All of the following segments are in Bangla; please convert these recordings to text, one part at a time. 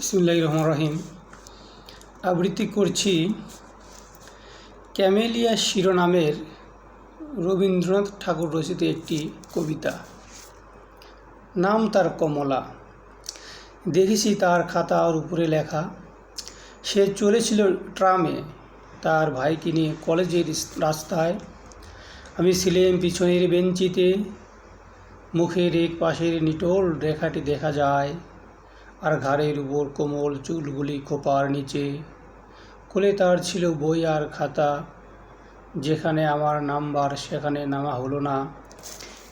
বিসমুল্লাহ রহমান রহিম। আবৃত্তি করছি ক্যামেলিয়া শিরোনামের রবীন্দ্রনাথ ঠাকুর রচিত একটি কবিতা। নাম তার কমলা। দেখেছি তার খাতার উপরে লেখা, সে চলেছিল ট্রামে, তার ভাইকে নিয়ে কলেজের রাস্তায়। আমি ছিলাম পিছনের বেঞ্চিতে, মুখের এক পাশের নিটোল রেখাটি দেখা যায়। আর ঘাড়ের উপর কোমল চুলগুলি খোপার নিচে। কোলে তার ছিল বই আর খাতা, যেখানে আমার নাম্বার সেখানে নামা হলো না।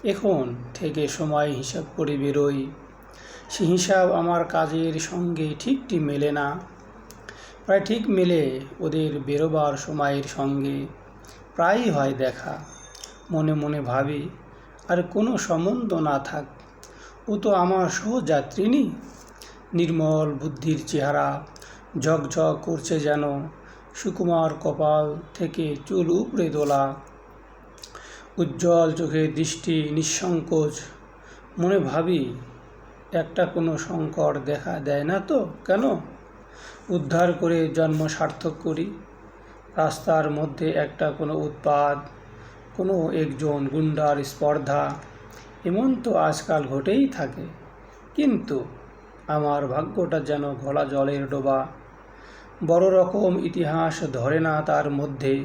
এখন থেকে সময় হিসাব করে বেরোই। সে হিসাব আমার কাজের সঙ্গে ঠিকটি মেলে না। প্রায় ঠিক মেলে ওদের বেরোবার সময়ের সঙ্গে। প্রায়ই হয় দেখা। মনে মনে ভাবি, আর কোনো সম্বন্ধ না থাক, ও তো আমার সহযাত্রিনী নির্মল বুদ্ধির চেহারা, ঝকঝক করছে যেন সুকুমার কপাল থেকে চুল উপড়ে তোলা উজ্জ্বল চোখের দৃষ্টি নিঃসংকোচ। মনে ভাবি, একটা কোনো সংকট দেখা দেয় না তো, কেন? উদ্ধার করে জন্ম সার্থক করি। রাস্তার মধ্যে একটা কোনো উৎপাদ কোনো একজন গুন্ডার স্পর্ধা, এমন তো আজকাল ঘটেই থাকে। কিন্তু আমার ভাগ্যটা যেন ঘোলা জলের ডোবা। বড় রকম ইতিহাস ধরে না তার মধ্যে।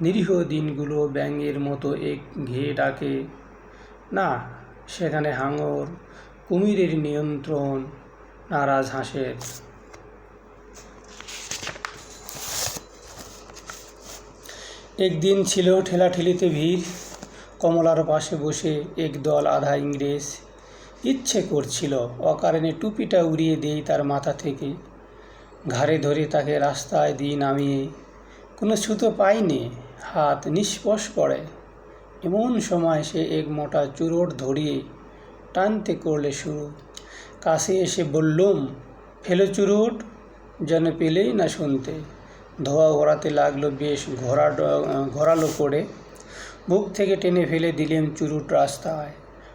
নিরীহ দিনগুলো ব্যাঙের মতো এক ঘেয়ে ডাকে। না, সেখানে হাঙর, কুমিরের নিয়ন্ত্রণ, নারাজ হাঁসের একদিন ছিল ঠেলাঠেলিতে ভিড়। কমলার পাশে বসে একদল আধা ইংরেজ। ইচ্ছে করছিল অকারণে টুপিটা উড়িয়ে দেই তার মাথা থেকে। ঘাড়ে ধরে তাকে রাস্তায় দিয়ে নামিয়ে, কোনো ছুতো পাইনি হাত নিষ্পষ পড়ে এমন সময় সে এক মোটা চুরোট ধরিয়ে টানতে করলে শুরু। কাছে এসে বললুম, ফেলো চুরোট, যেন পেলেই না শুনতে। ধোয়া ঘোরাতে লাগল বেশ ঘোরা ঘোরালো করে। বুক থেকে টেনে ফেলে দিলেন চুরুট রাস্তায়।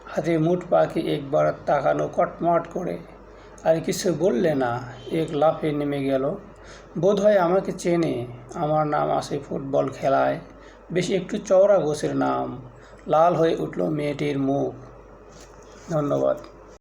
হাতে মুঠ পাখি একবার তাকানো কটমট করে। আর কিছু বললে না, এক লাফে নেমে গেল। বোধ হয় আমাকে চেনে, আমার নাম আছে ফুটবল খেলায়। বেশি একটু চওড়া গোছের নাম। লাল হয়ে উঠল মেয়েটির মুখ। ধন্যবাদ।